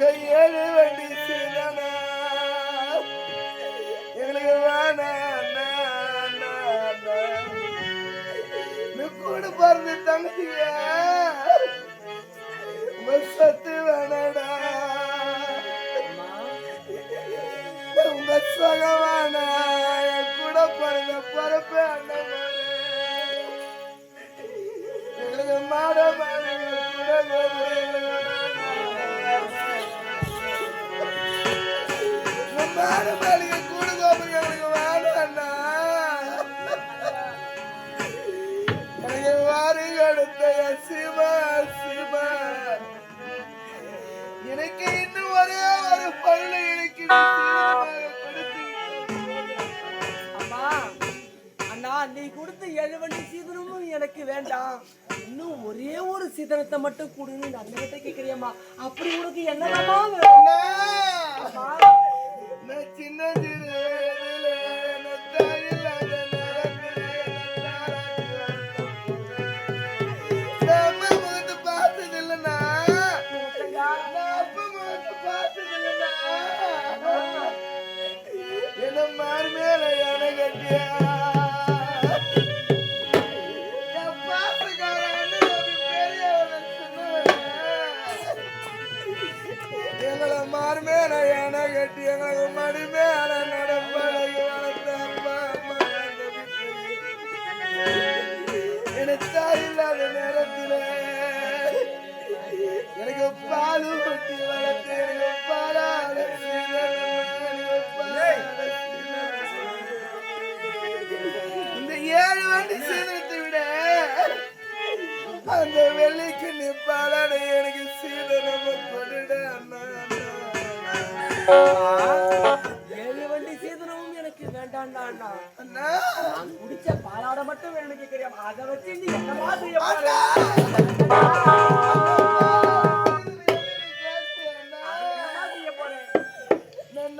கையேழு வண்டி சீதனா. எங்களுக்கு வேணா கூட பாருங்க தங்கச்சிங்க. சத்து வேணாடா. உங்க சகவான கூட பிறந்த பிறப்பே அண்ணன் எங்களுக்கு மாட மாட எனக்கு இன்னும் ஒரே ஒரு பொருள் எனக்கு அம்மா அண்ணா நீ கொடுத்த எழுவண்டி சீதனமும் எனக்கு வேண்டாம். இன்னும் ஒரே ஒரு சீதனத்தை மட்டும் கொடுன்னு அந்த கிட்ட கேக்குறியம்மா. அப்படி உனக்கு என்னதாமா நச்சின்னதிரே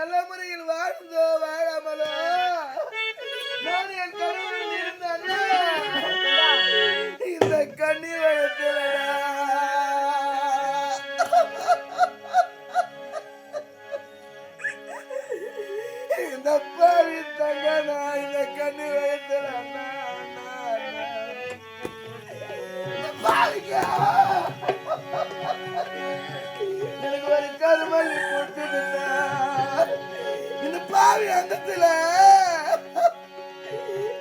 நல்ல தலைமுறையில் வாழ்ந்தோம். ஆவி அந்தத்துல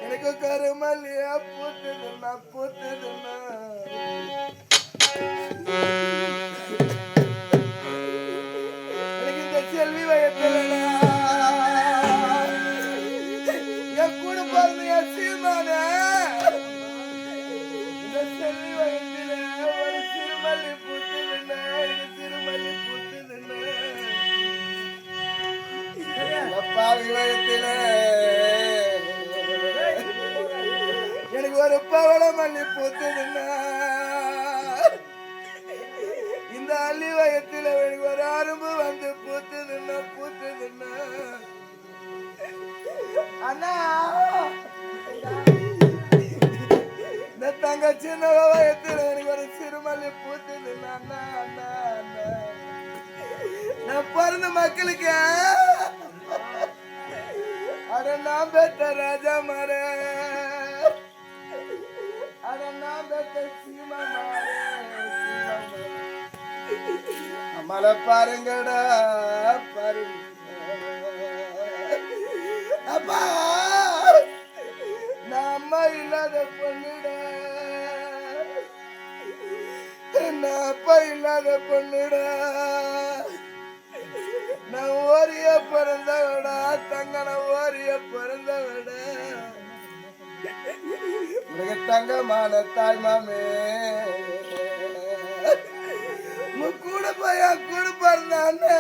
எனக்கு கருமல்லியா பூத்துதுண்ணா பூத்துதுண்ணா ஒரு பவள மல்லி பூத்ததுன்னா இந்த அள்ளி வயத்துல ஒரு அரும்பு வந்து பூத்ததுன்னா பூத்ததுன்னா அண்ணா. இந்த தங்க சின்ன வயத்துல எனக்கு ஒரு சிறுமல்லி பூத்ததுன்னா அண்ணா அண்ணா அண்ணா. நான் பிறந்த மக்களுக்கு. அட நான் பெற்ற ராஜா மாற. மலை பாருங்கடா பாருங்க அப்பா நான் அம்மா இல்லாத பொண்ணுடா நான் அப்பா இல்லாத பொண்ணுடா நான் ஓரிய பிறந்தவடா தங்கன ஓரிய பிறந்தவடா உனக்கு தங்கமான தாய் மாமே உன் கூட பையா கூட பிறந்தானே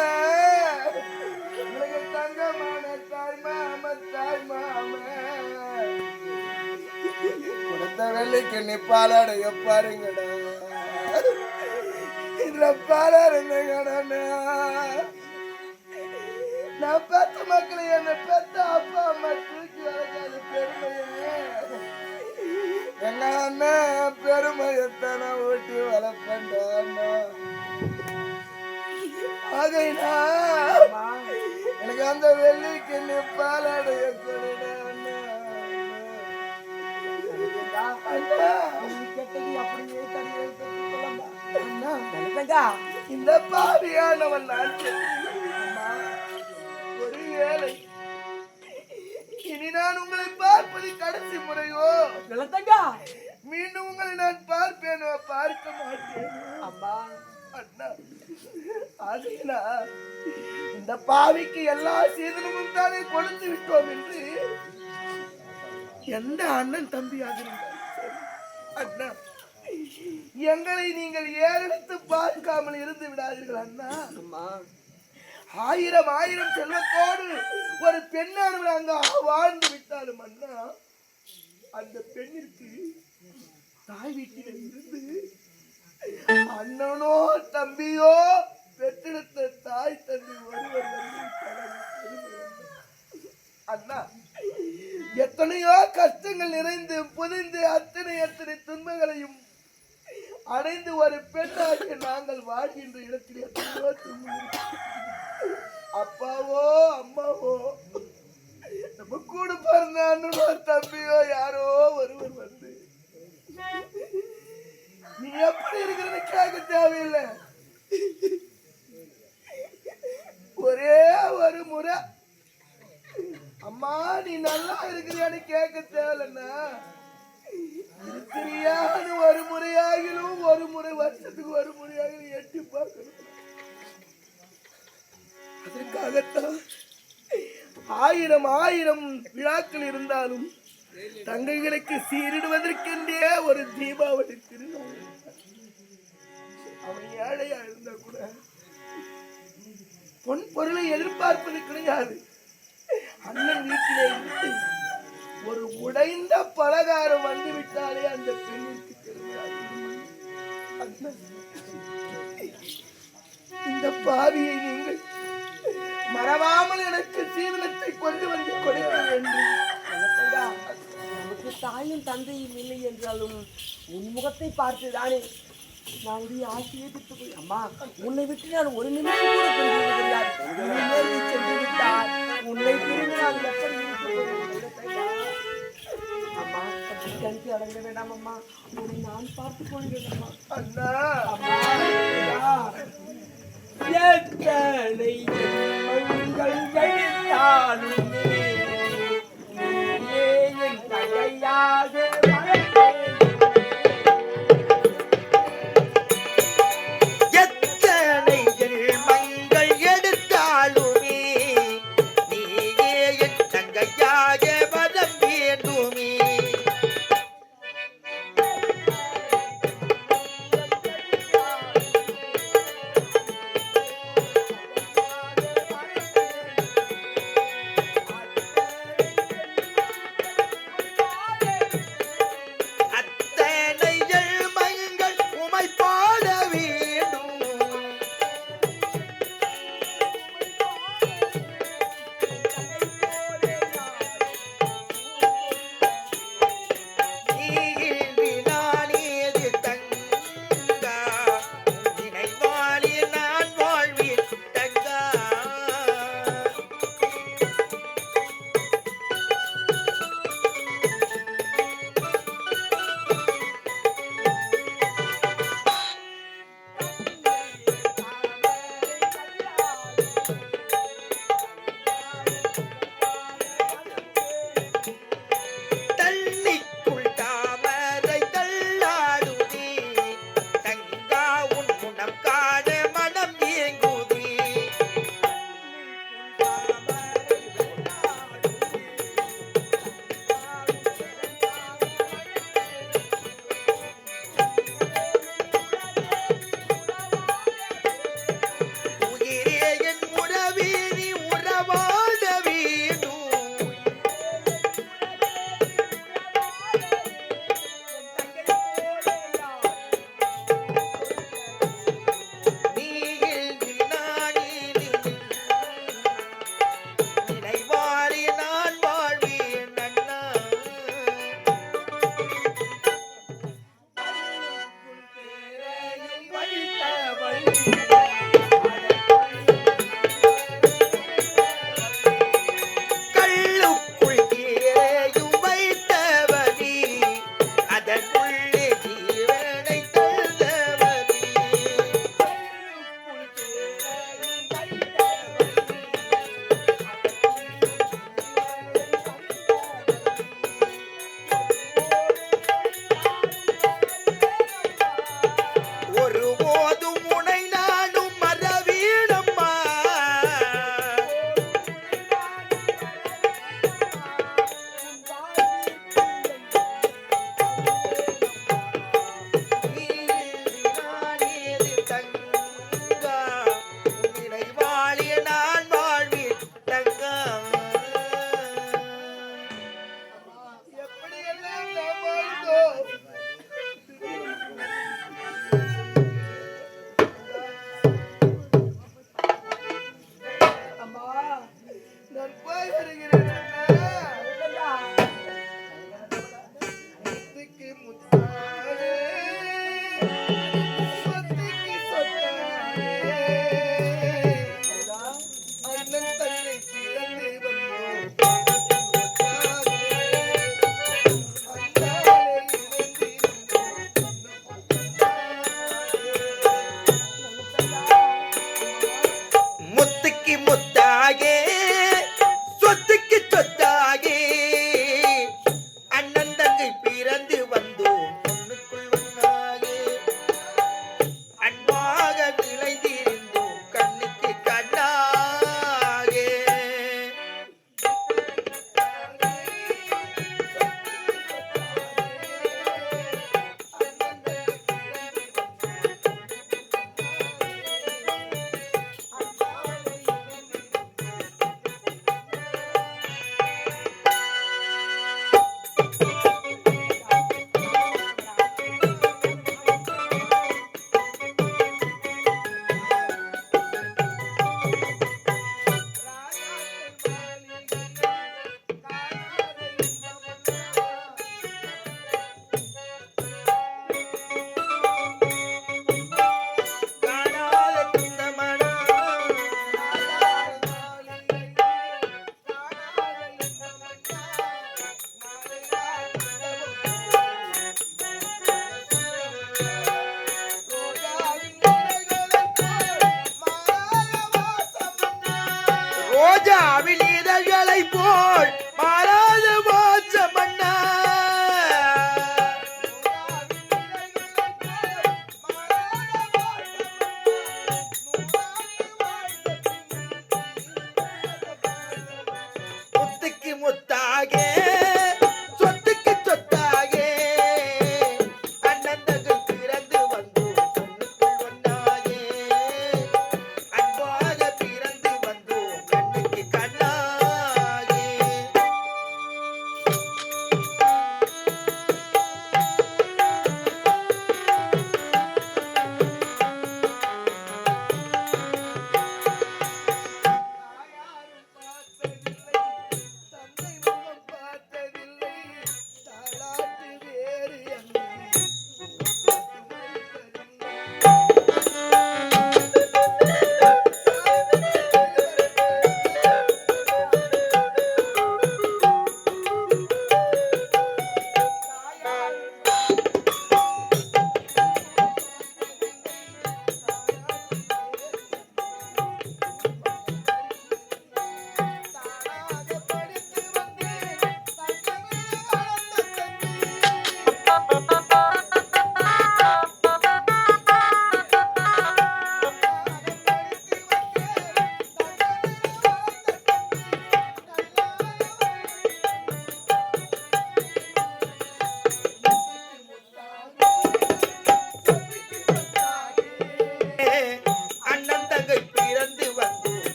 உனக்கு தாய் மாம தாய் மாமே கொடுத்த வெள்ளிக்கு நீ பாலாடைய பாருங்கடா. இதுல பாலாருங்கடா நான் பெத்த மக்களை என்ன பெத்த அப்பா அம்மா அண்ணன் பெருமையத்தான ஓட்டி வளர்ப்பேன்டா ஆகைனா எனக்கு அந்த வெள்ளிக்கு நீ பாலாடைய இந்த பாவியானவன் நான் ஒரு ஏழை இனி நான் உங்களை பார்ப்பது கடைசி முறையோ. மீண்டும் உங்களை நான் பார்ப்பேனோ? பார்க்க மாட்டேன்? அம்மா, அண்ணா. ஆசைனா இந்த பாவிக்கு எல்லா சீதனமும் தானே கொடுத்து விட்டோம் என்று எந்த அண்ணன் தம்பியாக இருந்தாலும் சரி. அண்ணா எங்களை நீங்கள் ஏறெடுத்து பார்க்காமல் இருந்து விடாதீர்கள் அண்ணா. அம்மா, ஆயிரம் ஆயிரம் செல்வத்தோடு ஒரு பெண்ணானவர் அங்க வாழ்ந்து விட்டாலும் அண்ணா அந்த பெண்ணிற்கு தாய் வீட்டில் இருந்து அண்ணனோ தம்பியோ பெற்றெடுத்த தாய் தந்தை ஒருவர் அண்ணா. அண்ணா எத்தனையோ கஷ்டங்கள் நிறைந்து புதிந்து அத்தனை அத்தனை துன்பங்களையும் அடைந்து ஒரு பெண்ணாகிய நாங்கள் வாழ்கின்ற இடத்தில் எத்தனையோ துன்பங்கள் அப்பாவோ அம்மாவோ நம்ம கூட பிறந்தான்னு ஒரு தம்பியோ யாரோ ஒருவர் வந்து நீ எப்படி இருக்கிறது கேட்க தேவையில்லை. ஒரே ஒரு முறை அம்மா நீ நல்லா இருக்கிறியான்னு கேட்க தேவையில்லைன்னா இருக்கிறியான்னு ஒரு முறையாகிலும் ஒரு முறை வருஷத்துக்கு ஒரு முறையாகிலும் எட்டி பார்க்கணும். அதற்காகத்தான் ஆயிரம் ஆயிரம் விழாக்கள் இருந்தாலும் தங்கைகளுக்கு சீரிடுவதற்கென்றே ஒரு தீபாவளி திருநாள். அவன் ஏழையா இருந்தா கூட பொன் பொருளை எதிர்பார்ப்பது கிடையாது. அண்ணன் வீட்டிலே இருந்து ஒரு உடைந்த பலகாரம் வந்து விட்டாலே அந்த பெண்ணிற்கு பெருமையாகும் இந்த பாவியை நீங்கள் மறவாமல் எனக்கு சீதனத்தை கொண்டு வந்து கொடுக்க வேண்டும் நமக்கு தாயும் தந்தையும் இல்லை என்றாலும் உன் முகத்தை பார்த்துதானே நான் உடைய ஆசையை விட்டு போய் அம்மா உன்னை விட்டு நான் ஒரு நிமிஷம் கூட சென்று விட்டால் உன்னை பிரிந்து நான் எப்படி? அம்மா கணித்து அடங்க வேண்டாம் அம்மா. உன்னை நான் பார்த்துக் கொள்கிறேன் அம்மா. அண்ணா. அம்மா. எத்தனை ஜென்மங்கள் நீயே என்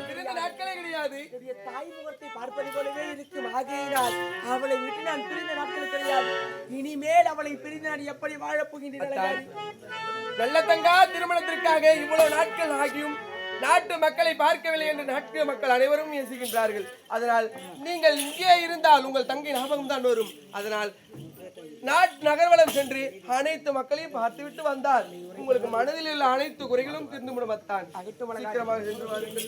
பிரிந்த நாட்கள் கிடையாது. தாய் முகத்தை பார்ப்பது போலவே இருக்கும். ஆகையினால் அவளை விட்டு நான் பிரிந்த நாட்கள் கிடையாது இனிமேல் அவளை பிரிந்து நான் எப்படி வாழப் போகின்றேன் அலங்காரி நல்ல தங்கா திருமணத்திற்காக இவ்வளவு நாட்கள் ஆகியும் நாட்டு மக்களை பார்க்கவில்லை என்று நாட்டு மக்கள் அனைவரும் யோசிக்கின்றார்கள் அதனால் நீங்கள் இங்கே இருந்தால் உங்கள் தங்கை ஞாபகம் தான் வரும். அதனால் நாட் நகர்வலம் சென்று அனைத்து மக்களையும் பார்த்துவிட்டு வந்தால் உங்களுக்கு மனதில் உள்ள அனைத்து குறைகளும் தீர்ந்து விடுமத்தான் சீக்கிரமாக சென்று வாருங்கள்.